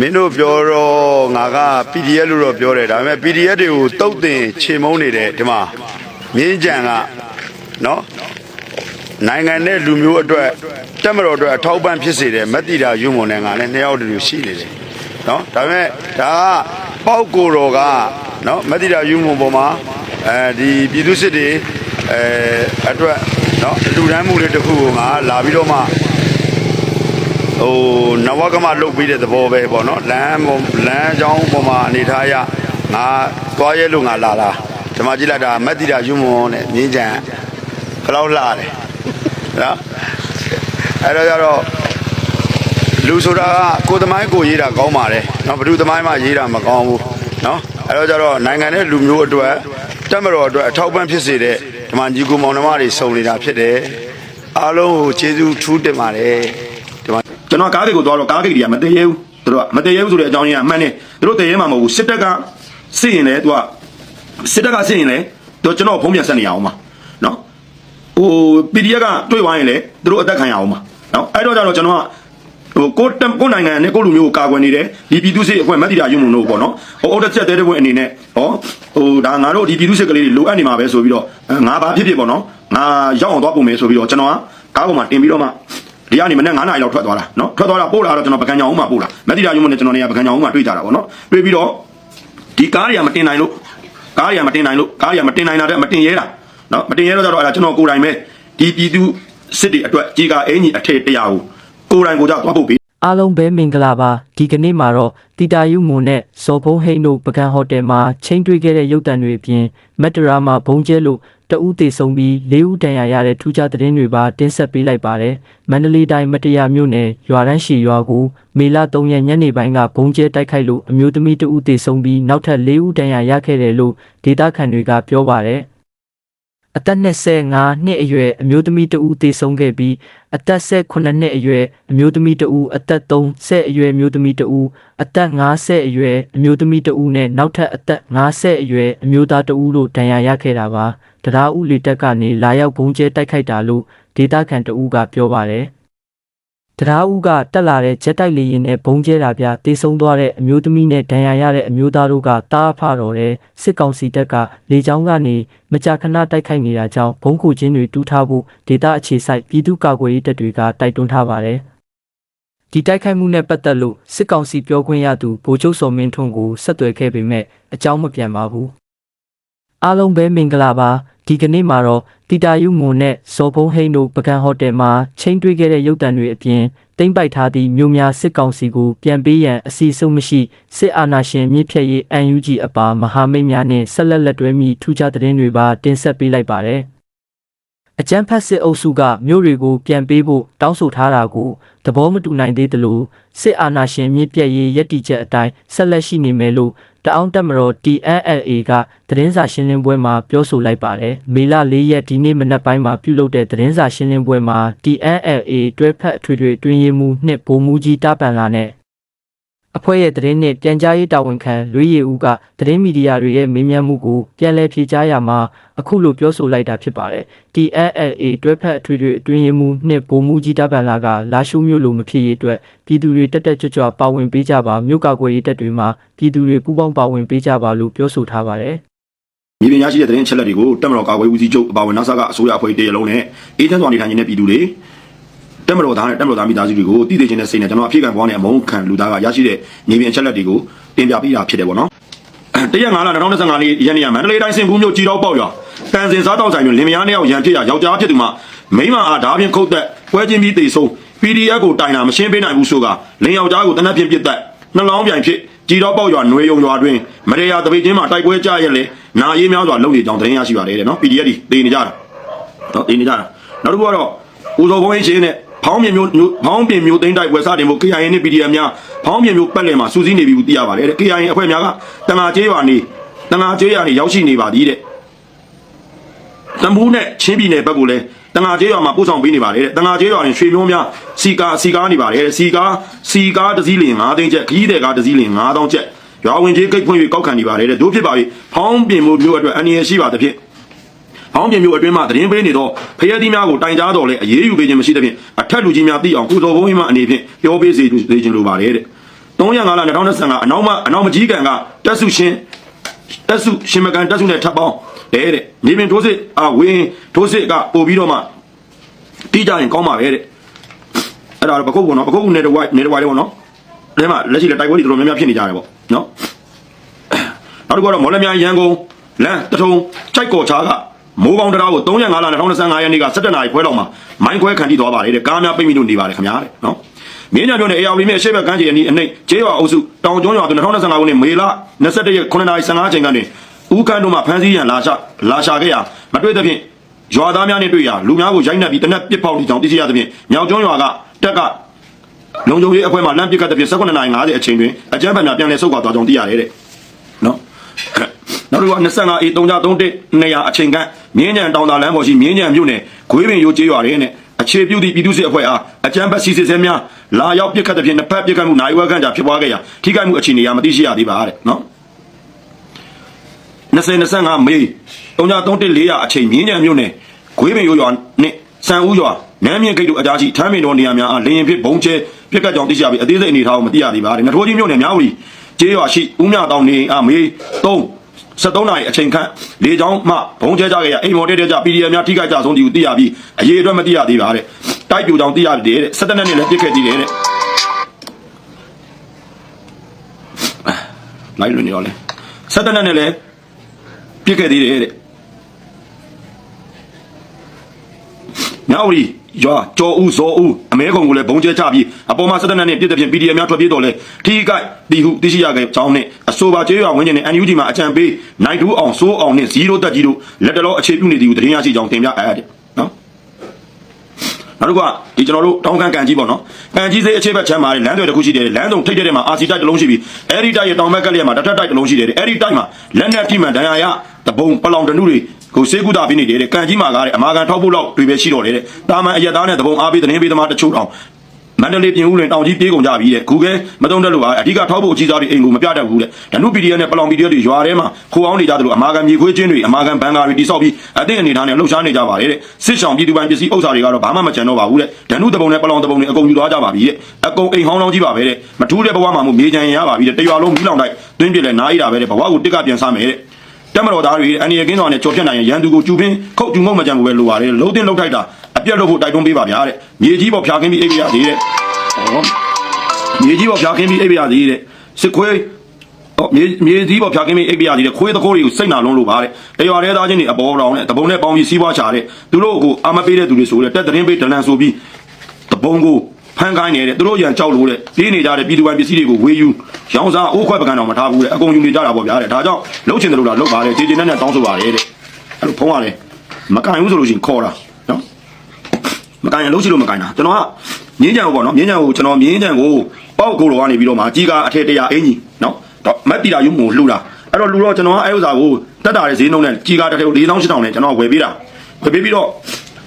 မင်းတို့ပြောတော့ငါက PDF လို့တော့ပြောတယ်ဒါပေမဲ့ PDF တွေကိုတုတ်တင်ချေမုန်းနေတယ်ဒီမှာမြင်းကြံကနော်နိုင်ငံနဲ့လူမျိုးအတွက်တက်မတော်အတွက်အထောက်ပံ့ဖြစ်စေတယ်မက်တီတာယူမွန်နဲ့ငါလည်းနှစ်ယောက်တူတူရှိနေတယ်နော်ဒါပေမဲ့ဒါကပေါက်ကိုတော်ကနော်မက်တီတာယူမွန်ပေါ်မှာအဲဒီပြည်သူစစ်တွေအဲအတွက်နော်အလူတန်းမှုလေးတစ်ခုကိုငါလာပြီးတော့မှ ဟိုနဝကမလုတ်ပြီးတဲ့သဘောပဲပေါ့နော်လမ်းပေါ်လမ်းကြောင်းပေါ်မှာအနေထားရငါသွားရဲလို့ငါလာတာဒီမှာကြည့်လိုက်တာမက်တီတာယူမွန်နဲ့မြင်းကြံဘယ်လောက်လှတယ်နော်အဲ့တော့ကြတော့လူဆိုတာကကိုယ်သမိုင်းကိုရေးတာကောင်းပါတယ်နော်ဘယ်သူသမိုင်းမှရေးတာမကောင်းဘူးနော်အဲ့တော့ကြတော့နိုင်ငံနဲ့လူမျိုးအတွက်တက်မတော်အတွက်အထောက်ပံ့ဖြစ်စေတဲ့ဒီမှာညီကိုမောင်နှမတွေစုံနေတာဖြစ်တယ်အားလုံးကိုကျေးဇူးထူးတင်ပါတယ်ဒီမှာ ကျွန်တော်ကားဂိတ်ကိုသွားတော့ကားဂိတ်တွေကမတည်ရဲဘူးသူတို့ကမတည်ရဲဘူးဆိုတဲ့အကြောင်းရင်းကအမှန်နဲ့သူတို့တည်ရဲမှာမဟုတ်ဘူးစစ်တပ်ကစစ်ရင်လည်းသူကစစ်တပ်ကစစ်ရင်လည်းသူကျွန်တော်ဖုံးပြန်ဆက်နေရအောင်ပါနော်ဟို PDF ကတွေ့သွားရင်လည်းသူတို့အသက်ခံရအောင်ပါနော်အဲ့တော့ကျတော့ကျွန်တော်ကဟိုကိုတမ်ကိုနိုင်ငံနဲ့ကိုလူမျိုးကိုကာကွယ်နေတယ်ဒီပြည်သူစစ်အဖွဲ့မက်တီတာယူမုံတို့ပေါ့နော်ဟိုအော်တက်ချက်တဲ့တဲ့ဝင်အနေနဲ့ဟောဟိုဒါငါတို့ဒီပြည်သူစစ်ကလေးတွေလိုအပ်နေမှာပဲဆိုပြီးတော့အဲငါဘာဖြစ်ဖြစ်ပေါ့နော်ငါရောက်အောင်သွားပုံမယ်ဆိုပြီးတော့ကျွန်တော်ကကားပေါ်မှာတင်ပြီးတော့မှ ဒီကနေမနေ့9နာရီလောက်ထွက်သွားတာနော်ထွက်သွားတာပို့လာတော့ကျွန်တော်ပကံကြောင်ဦးမှာပို့လာမက်တီတာယူမနဲ့ကျွန်တော်နေရပကံကြောင်ဦးမှာတွေ့ကြတာပေါ့နော်တွေ့ပြီးတော့ဒီကားတွေကမတင်နိုင်လို့ကားတွေကမတင်နိုင်လို့ကားတွေကမတင်နိုင်တာတဲ့မတင်ရဲတာနော်မတင်ရဲတော့ကြတော့အဲ့ဒါကျွန်တော်ကိုယ်တိုင်ပဲဒီပြည်သူစစ်တွေအတွက်ကြေကာအင်ကြီးအထည်တရားကိုကိုယ်တိုင်ကိုယ်ကြောက်သွားဖို့ပေးအားလုံးပဲမင်္ဂလာပါဒီကနေ့မှာတော့တီတာယုမွန်နဲ့ဇော်ဖုံးဟိန်းတို့ပကံဟိုတယ်မှာချိန်တွေ့ခဲ့တဲ့ရုပ်တံတွေအပြင်မက်တရာမှာဘုံကျဲလို့ တဦးသေးဆုံးပြီးလေးဦးတန်ရာရတဲ့ထူးခြားသတင်းတွေပါတင်ဆက်ပေးလိုက်ပါတယ်မန္တလေးတိုင်းမတရားမြို့နယ်ရွာတန်းရှိရွာကိုမေလ3ရက်ညနေပိုင်းကဘုံကျဲတိုက်ခိုက်လို့အမျိုးသမီးတဦးသေးဆုံးပြီးနောက်ထပ်၄ဦးတန်ရာရခဲ့တယ်လို့ဒေတာခန်တွေကပြောပါတယ်အသက်25နှစ်အရွယ်အမျိုးသမီးတဦးသေဆုံးခဲ့ပြီးအသက်18နှစ်အရွယ်အမျိုးသမီးတဦးအသက်30အရွယ်အမျိုးသမီးတဦးအသက်50အရွယ်အမျိုးသမီးတဦးနဲ့နောက်ထပ်အသက်50အရွယ်အမျိုးသားတဦးတို့ဒဏ်ရာရခဲ့တာပါ တရားဥလေတက်ကနေလာရောက်ဘုံကျဲတိုက်ခိုက်တာလို့ဒေတာခန်တဦးကပြောပါတယ်တရားဥကတက်လာတဲ့ဂျက်တိုက်လေယာဉ်နဲ့ဘုံကျဲတာပြတေဆုံးသွားတဲ့အမျိုးသမီးနဲ့ဒဏ်ရာရတဲ့အမျိုးသားတို့ကတားဖတော်တဲ့စစ်ကောင်စီတပ်ကလေကြောင်းကနေမကြာခဏတိုက်ခိုက်နေတာကြောင့်ဘုံကူချင်းတွေတူးထားဖို့ဒေတာအခြေစိုက်ပြည်သူ့ကာကွယ်ရေးတပ်တွေကတိုက်တွန်းထားပါတယ်။ဒီတိုက်ခိုက်မှုနဲ့ပတ်သက်လို့စစ်ကောင်စီပြောခွင့်ရသူဗိုလ်ချုပ်စော်မင်းထွန်းကိုဆက်သွယ်ခဲ့ပေမဲ့အကြောင်းမပြန်ပါဘူး။အားလုံးပဲမင်္ဂလာပါ ဒီကနေ့မှာတော့တီတာယုမွန်နဲ့ဇော်ဖုံးဟိန်းတို့ပကံဟိုတယ်မှာချိန်တွေ့ခဲ့တဲ့ရုပ်တံတွေအပြင်တိမ့်ပိုက်ထားသည့်မြို့များစစ်ကောင်စီကိုပြန်ပေးရန်အစီအဆုံးမရှိစစ်အာဏာရှင်မြစ်ဖြတ်ရေး UNG အပါမဟာမိတ်များနဲ့ဆက်လက်လက်တွဲမိထူးခြားသတင်းတွေပါတင်ဆက်ပေးလိုက်ပါတယ်။ အကြမ်းဖက်စစ်အုပ်စုကမြို့တွေကိုပြန်ပေးဖို့တောင်းဆိုထားတာကိုသဘောမတူနိုင်သေးသလိုစစ်အာဏာရှင်မြစ်ပြတ်ရေးရည်တည်ချက်အတိုင်းဆက်လက်ရှိနေမယ်လို့တအောင်းတက်မတော် TNLA ကသတင်းစာရှင်းလင်းပွဲမှာပြောဆိုလိုက်ပါတယ်။မေလ၄ရက်ဒီနေ့မနက်ပိုင်းမှာပြုလုပ်တဲ့သတင်းစာရှင်းလင်းပွဲမှာ TNLA တွဲဖက်အထွေထွေတွင်ရေးမှုနှစ်ဗိုလ်မှူးကြီးတာပန်လာနဲ့ အဖွဲ့ရဲ့သတင်းနဲ့ပြန်ကြားရေးတာဝန်ခံလွေးရည်ဦးကသတင်းမီဒီယာတွေရဲ့မေးမြန်းမှုကိုပြန်လည်ဖြေကြားရမှာအခုလိုပြောဆိုလိုက်တာဖြစ်ပါတယ်။ TNLA တွဲဖက်အထွေထွေအတွင်းရေးမှူးနှစ်ဗိုလ်မှူးကြီးတာပန်လာကလာရှုမျိုးလိုမဖြစ်ရေးအတွက်ပြည်သူတွေတက်တက်ကြွကြွပါဝင်ပေးကြပါမြို့ကောက်ွယ်ရေးတပ်တွေမှာပြည်သူတွေပူးပေါင်းပါဝင်ပေးကြပါလို့ပြောဆိုထားပါတယ်။မြေပြင်ရရှိတဲ့သတင်းအချက်လက်တွေကိုတက်မတော်ကာကွယ်ဦးစီးချုပ်အပါအဝင် NASA ကအစိုးရအဖွဲ့တရလုံးနဲ့အေဂျင့်စွာနေထိုင်နေတဲ့ပြည်သူတွေ တက်မတော်သားနဲ့တက်မတော်သားမိသားစုတွေကိုတည်တည်ခြင်းနဲ့စိတ်နဲ့ကျွန်တော်အဖြစ်ကံပွားနေအမုန်းခံလူသားကရရှိတဲ့မြေပြင်အချက်လက်တွေကိုတင်ပြပေးတာဖြစ်တယ်ပေါ့နော်တရက်9လ2025နေ့ရက်နေ့ကမန္တလေးတိုင်းစင်ကူးမြို့ကြီးတော်ပေါက်ရွာတန်စင်စားတောက်ဆိုင်တွင်လင်မယားနှစ်ယောက်ရန်ဖြစ်ရာယောက်ျားဖြစ်သူမှမိန်းမအားဓာဖြင့်ခုတ်သက်ပွဲချင်းပြီးတေဆုံး PDF ကိုတိုင်တာမရှင်းပေးနိုင်ဘူးဆိုကလင်ယောက်ျားကိုတနက်ဖြင့်ပြစ်သက်နှလောင်းပြိုင်ဖြစ်ကြီးတော်ပေါက်ရွာຫນွေယုံရွာတွင်မရေယာတပိတ်ချင်းမှာတိုက်ပွဲကြရက်လေနာရေးများစွာလုပ်နေကြောင်းသတင်းရရှိပါတယ်တဲ့နော် PDF တွေတေနေကြတာနော်တေနေကြတာနောက်တစ်ခုကတော့ဦးစောဘုံရေးရှင်နဲ့ ဖောင်းပြင်မျိုးဖောင်းပြင်မျိုးသိန်းတိုက်ပွဲစတင်ဖို့ KIA နဲ့ PDF များဖောင်းပြင်မျိုးပတ်လည်မှာစူးစီးနေပြီလို့သိရပါတယ်တဲ့ KIA အဖွဲ့များကတန်ငါကျေးရွာနေတန်ငါကျေးရွာနေရောက်ရှိနေပါသည်တဲ့တံဘူးနဲ့ချင်းပြည်နယ်ဘက်ကိုလည်းတန်ငါကျေးရွာမှာပို့ဆောင်ပေးနေပါတယ်တဲ့တန်ငါကျေးရွာတွင်ရွှေမျိုးများစီကာစီကာနေပါတယ်တဲ့စီကာစီကာတစ်စီးလင်9သိန်းချက်ခီးတဲ့ကားတစ်စီးလင်9000ချက်ရွာဝင်ကြီးကိတ်ဖွင့်၍ကောက်ခံနေပါတယ်တဲ့တို့ဖြစ်ပါပြီဖောင်းပြင်မျိုးမျိုးအတွက်အန္တရာယ်ရှိပါသဖြင့် ဟောင်းပြင်မျိုးအတွင်းမှာသတင်းပေးနေတော့ဖရဲသီးများကိုတိုင်ကြားတော်လဲအရေးယူပေးခြင်းမရှိသဖြင့်အထက်လူကြီးများသိအောင်ကုသိုလ်ဘုန်းကြီးမှအနေဖြင့်ပြောပေးစေစေခြင်းလိုပါတယ်တဲ့305လ2025အနောက်မအနောက်မကြီးကံကတက်စုရှင်တက်စုရှင်မကန်တက်စုနဲ့ထပ်ပေါင်းတဲ့တဲ့မြေပြင်ထိုးစစ်အဝင်းထိုးစစ်ကပို့ပြီးတော့မှတီးကြရင်ကောင်းပါပဲတဲ့အဲ့ဒါတော့ပကုတ်ပေါ့နော်ပကုတ်နဲ့တဝိုက်နဲ့တဝိုက်လေးပေါ့နော်ဒါမှလက်ရှိလက်တိုက်ပွဲတွေတော်တော်များများဖြစ်နေကြတယ်ပေါ့နော်နောက်တစ်ခုကတော့မော်လမြိုင်ရန်ကုန်လမ်းတထုံကြိုက်ကော်ချားက မိုးကောင်းတရားကို305လ2025ရက်နေ့က17နာရီခွဲလောက်မှာမိုင်းခွဲခံထိသွားပါတယ်တဲ့ကားများပိတ်မိလို့နေပါတယ်ခင်ဗျာတဲ့နော်မင်းညာပြောနေအေယာဝတီမြစ်အရှိဘက်ကမ်းခြေအနီးအနှိတ်ကျေးရွာအုပ်စုတောင်ကျွန်းရွာသူ2025ခုနှစ်မေလ21ရက်9:15ချိန်ကနေဦးခန်းတို့မှဖမ်းဆီးရန်လာရှာလာရှာခဲ့ရာမတွေ့သဖြင့်ရွာသားများနဲ့တွေ့ရာလူများကိုရိုက်နှက်ပြီးတနက်ပစ်ပေါက်ပြီးကြောင်းသိရှိရသဖြင့်မြောက်ကျွန်းရွာကတက်ကလုံခြုံရေးအဖွဲ့မှလမ်းပစ်ကတ်သဖြင့်19:50အချိန်တွင်အကြမ်းဖက်များပြန်လည်ဆုတ်ခွာသွားကြောင်းသိရတယ်တဲ့နော် နောက်တစ်ခုက 25အေ331 နေရာအချိန်ကမြင်းညံတောင်သာလမ်းပေါ်ရှိမြင်းညံမြို့နယ်ဂွေးပင်ရိုးကျေးရွာတွေနဲ့အခြေပြုသည့်ပြည်သူ့စစ်အဖွဲ့အားအကြမ်းဖက်စီစစ်ဆဲများလာရောက်ပစ်ခတ်တဲ့ဖြင့်နှစ်ဖက်ပစ်ခတ်မှုနိုင်ဝဲခန့်ကြာဖြစ်ပွားခဲ့ရာထိခိုက်မှုအခြေအနေအရမသိရှိရသေးပါတဲ့နော်2025မေ331အချိန်မြင်းညံမြို့နယ်ဂွေးပင်ရိုးရွာနှင့်စံဦးရွာနမ်းမြင့်ဂိတ်တို့အကြားရှိထမ်းမင်တော်နေရာများအားလေရင်ဖြစ်ဘုံကျဲပြစ်ကတ်ကြောင်သိရှိရပြီးအသေးစိတ်အနေအထားကိုမသိရသေးပါတဲ့နထိုးကြီးမြို့နယ်မြောက်ဦးကျေးရွာရှိဦးမြတောင်နေအားမေ3 73နာရီအချိန်ခန့်လေချောင်းမှဘုံကျဲကြခဲ့ရအိမ်မော်တဲတဲကြ PDF များထိခိုက်ကြဆုံးဒီကိုသိရပြီးအရေးအတွက်မသိရသေးပါတဲ့တိုက်ပြူကြောင်သိရတဲ့တဲ့17နှစ်နဲ့လည်းပြစ်ခဲ့သေးတယ်တဲ့လိုက်လို့နေရောလဲ17နှစ်နဲ့လည်းပြစ်ခဲ့သေးတယ်တဲ့ညောင်ရီ ရွာကျော်ဦးဇော်ဦးအမဲကုံကိုလည်းဘုံကျဲချပြီးအပေါ်မှာ17နှစ်နဲ့ပြစ်တဲ့ဖြင့် PDF များထွက်ပြေးတော့လဲထိခိုက်တီဟုသိရှိရခဲ့ကြောင်းနဲ့အဆိုပါကျေးရွာဝင်းကျင်နဲ့ NUG မှာအကြံပေးနိုင်တူအောင်စိုးအောင်နဲ့0တက်ကြီးတို့လက်တလောအခြေပြုနေသည်ကိုတင်ရရှိကြောင်းတင်ပြအပ်ရတယ်နော်နောက်တစ်ခုကဒီကျွန်တော်တို့တောင်းခံကန်ကြီးပေါ့နော်ကန်ကြီးစေးအခြေဘက်ချမ်းမှာလမ်းတွေတစ်ခုရှိတယ်လမ်းစုံထိပ်တဲ့မှာအာစီတိုက်တစ်လုံးရှိပြီးအဲ့ဒီတိုက်ရဲ့တောင်ဘက်ကလေးမှာတစ်ထပ်တိုက်တစ်လုံးရှိတယ်အဲ့ဒီတိုက်မှာလက်နက်ထိမှန်ဒဏ်ရာရတပုံပလောင်တနုတွေ ကိုစေကုတာပြီးနေတယ်တဲ့ကန်ကြီးမှာကားတဲ့အမာကန်ထောက်ဖို့လောက်တွေပဲရှိတော့တယ်တဲ့တာမန်အရက်သားနဲ့တပုံအားပေးသတင်းပေးသမားတချို့တောင်မန္တလေးပြင်ဦးလွင်တောင်ကြီးပြေးကုန်ကြပြီတဲ့ခုကဲမတုံးတက်လို့ပါအဓိကထောက်ဖို့အကြီးစားတွေအိမ်ကိုမပြတတ်ဘူးတဲ့ဓနု PDF နဲ့ပလောင် PDF တွေရွာထဲမှာခိုအောင်နေကြတယ်လို့အမာကန်မြေခွေးချင်းတွေအမာကန်ဘန်ကာတွေတိစောက်ပြီးအသိအနေထားနဲ့လှုပ်ရှားနေကြပါတယ်တဲ့စစ်ဆောင်ပြည်သူပိုင်ပစ္စည်းဥစ္စာတွေကတော့ဘာမှမကြံတော့ပါဘူးတဲ့ဓနုတပုံနဲ့ပလောင်တပုံတွေအကုန်ယူသွားကြပါပြီတဲ့အကုန်အိမ်ဟောင်းလောင်းကြီးပါပဲတဲ့မထူးတဲ့ဘဝမှာမို့မြေချမ်းရပါပြီတဲ့တရွာလုံးမီးလောင်တိုက်တွင်းပြလဲနားရတာပဲတဲ့ဘဝကိုတစ်ကပြန်စားမယ်တဲ့ တက်မတော်သားတွေအန်ရီကင်းတော်နဲ့ကြော်ဖြတ်နိုင်ရင်ရန်သူကိုကျူပင်းခုတ်ကျူမုံမကြံကိုပဲလိုပါတယ်လုံးတင်လုံးထိုက်တာအပြတ်လို့ဖို့တိုက်တွန်းပေးပါဗျာတဲ့မြေကြီးပေါ်ဖျားခင်းပြီးအိပ်ပြရသေးတဲ့ဟောမြေကြီးပေါ်ဖျားခင်းပြီးအိပ်ပြရသေးတဲ့စစ်ခွေးဟောမြေမြေကြီးပေါ်ဖျားခင်းပြီးအိပ်ပြရသေးတဲ့ခွေးတကိုးတွေကိုစိတ်နာလုံးလို့ပါတဲ့တရွာရဲသားချင်းတွေအပေါ်တော်နဲ့တပုံနဲ့ပေါင်းပြီးစီးပွားချတဲ့သူတို့ကိုအာမပေးတဲ့သူတွေဆိုတဲ့တက်သတင်းပေးဒလန်ဆိုပြီးတပုံကို ဖန်ခိုင်းနေတဲ့သူတို့ရန်ကြောက်လို့တဲ့ပြေးနေကြတဲ့ပြည်သူပိုင်ပစ္စည်းတွေကိုဝေယူရောင်းစားအိုးခွဲပကံတော်မထားဘူးတဲ့အကုန်ယူနေကြတာပေါ့ဗျာတဲ့ဒါကြောင့်လှုပ်ချင်တယ်လို့လားလှုပ်ပါလေခြေခြေနဲ့နဲ့တောင်းဆိုပါတယ်တဲ့အဲ့လိုဖုံးရတယ်မကန်ဘူးဆိုလို့ရှိရင်ခေါ်တာနော်မကန်ရင်လှုပ်ချင်လို့မကန်တာကျွန်တော်ကမြင်းကြံကိုပေါ့နော်မြင်းကြံကိုကျွန်တော်မြင်းကြံကိုပေါက်ကိုတော်ကနေပြီးတော့မှကြီးကအထက်တရာအင်ကြီးနော်တော့မက်တီတာရုံကိုလှူတာအဲ့တော့လှူတော့ကျွန်တော်ကအဲ့ဥစ္စာကိုတက်တာတဲ့ဈေးနှုန်းနဲ့ကြီးကတစ်ထက်4800နဲ့ကျွန်တော်ဝယ်ပေးတာဝယ်ပေးပြီးတော့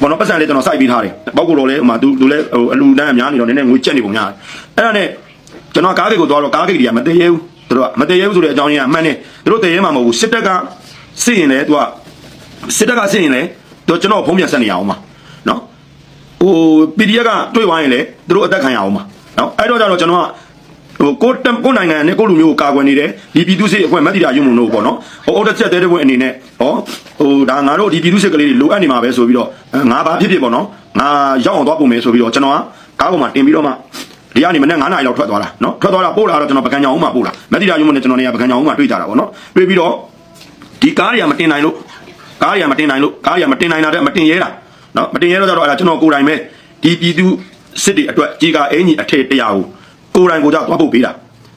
ဘောနော်ပတ်စံလေးကျွန်တော်စိုက်ပေးထားတယ်။ပောက်ကိုတော်လည်းဟိုမှာသူသူလည်းဟိုအလူတန်းအများနေတော့နည်းနည်းငွေကျက်နေပုံများတယ်။အဲ့ဒါနဲ့ကျွန်တော်ကားဂိတ်ကိုသွားတော့ကားဂိတ်တွေကမတည့်ရဲဘူး။သူတို့ကမတည့်ရဲဘူးဆိုတဲ့အကြောင်းရင်းကအမှန်နဲ့သူတို့တည့်ရဲမှာမဟုတ်ဘူးစစ်တပ်ကစစ်ရင်လည်းသူကစစ်တပ်ကစစ်ရင်လည်းသူကျွန်တော်ဖုံးပြန်ဆက်နေရအောင်ပါ။နော်။ဟို PDF ကတွေ့သွားရင်လည်းသူတို့အသက်ခံရအောင်ပါ။နော်။အဲ့တော့ကြတော့ကျွန်တော်က ဟိုကိုတမ်ကိုနိုင်ငံနဲ့ကိုလူမျိုးကိုကာကွယ်နေတယ်ဒီပြည်သူစစ်အဖွဲ့မက်တီတာယူမုံတို့ပေါ့နော်ဟိုအုတ်တက်ချက်တဲတဲ့ဘွဲအနေနဲ့ဟောဟိုဒါငါတို့ဒီပြည်သူစစ်ကလေးတွေလိုအပ်နေမှာပဲဆိုပြီးတော့ငါဘာဖြစ်ဖြစ်ပေါ့နော်ငါရောက်အောင်သွားပုံမယ်ဆိုပြီးတော့ကျွန်တော်ကကားပေါ်မှာတင်ပြီးတော့မှဒီကနေမနေ့9နာရီလောက်ထွက်သွားတာနော်ထွက်သွားတာပို့လာတော့ကျွန်တော်ပကံကြောင်ဦးမှာပို့လာမက်တီတာယူမုံနဲ့ကျွန်တော်နေရာပကံကြောင်ဦးမှာတွေ့ကြတာပေါ့နော်တွေ့ပြီးတော့ဒီကားတွေကမတင်နိုင်လို့ကားတွေကမတင်နိုင်လို့ကားတွေကမတင်နိုင်တာတဲ့မတင်ရဲတာနော်မတင်ရဲတော့ကြတော့အဲ့ဒါကျွန်တော်ကိုယ်တိုင်ပဲဒီပြည်သူစစ်တွေအတွက်ကြီးကအင်ကြီးအထက်တရားကို ကိုယ်တိုင်ကိုကြောက်သွားဖို့ပေးတာ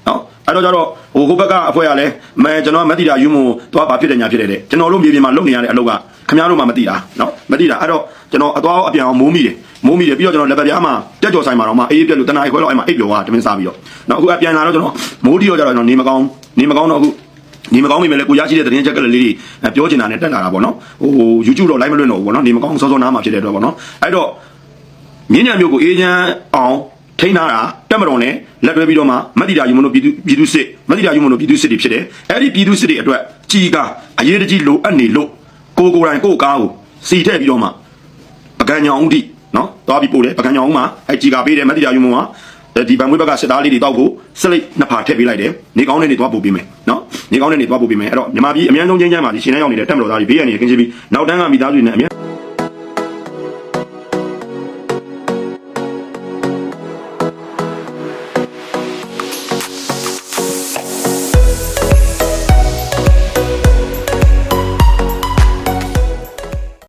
နော်အဲ့တော့ကြတော့ဟိုဟိုဘက်ကအဖွဲရလဲမဲကျွန်တော်မက်တီတာယူမို့သွားဘာဖြစ်တယ်ညာဖြစ်တယ်တဲ့ကျွန်တော်တို့မြေပြင်မှာလုပ်နေရတဲ့အလုပ်ကခင်ဗျားတို့မှမသိတာနော်မသိတာအဲ့တော့ကျွန်တော်အသွားအပြန်အောင်မိုးမိတယ်မိုးမိတယ်ပြီးတော့ကျွန်တော်လက်ပပြားမှာတက်ကြော်ဆိုင်မှာတော့မှအေးပြက်လို့တနားခွဲတော့အဲ့မှာအိပ်ပျော်သွားတမင်းစားပြီးတော့နော်အခုအပြန်လာတော့ကျွန်တော်မိုးတီတော့ကြတော့ကျွန်တော်နေမကောင်းနေမကောင်းတော့အခုနေမကောင်းမိမယ်လေကိုရရှိတဲ့သတင်းချက်ကလေးတွေပြောချင်တာနဲ့တက်လာတာပေါ့နော်ဟို YouTube တော့ live မလွှင့်တော့ဘူးပေါ့နော်နေမကောင်းစောစောနားမှာဖြစ်တဲ့အတွက်ပေါ့နော်အဲ့တော့မြင်းညံမျိုးကိုအေးချမ်းအောင် ထိန်းထားတာတက်မတော်နဲ့လက်တွဲပြီးတော့မှမက်တီတာယူမလို့ပြည်သူပြည်သူစစ်မက်တီတာယူမလို့ပြည်သူစစ်တွေဖြစ်တယ်အဲ့ဒီပြည်သူစစ်တွေအတွက်ကြီးကအရေးတကြီးလိုအပ်နေလို့ကိုကိုယ်တိုင်ကိုယ်ကားကိုစီထည့်ပြီးတော့မှပကံညောင်ဦးတိနော်သွားပြီးပို့တယ်ပကံညောင်ဦးမှာအဲ့ကြီးကပေးတယ်မက်တီတာယူမမှာဒီဗန်မွေးဘက်ကစစ်သားလေးတွေတောက်ဖို့စလိတ်နှစ်ဖာထည့်ပေးလိုက်တယ်နေကောင်းတဲ့နေသွားပို့ပေးမယ်နော်နေကောင်းတဲ့နေသွားပို့ပေးမယ်အဲ့တော့မြန်မာပြည်အများဆုံးချင်းချမ်းပါစီရှင်နှန်းရောက်နေတဲ့တက်မတော်သားတွေဘေးရန်နေကင်းချပြီးနောက်တန်းကမိသားစုတွေနဲ့အများ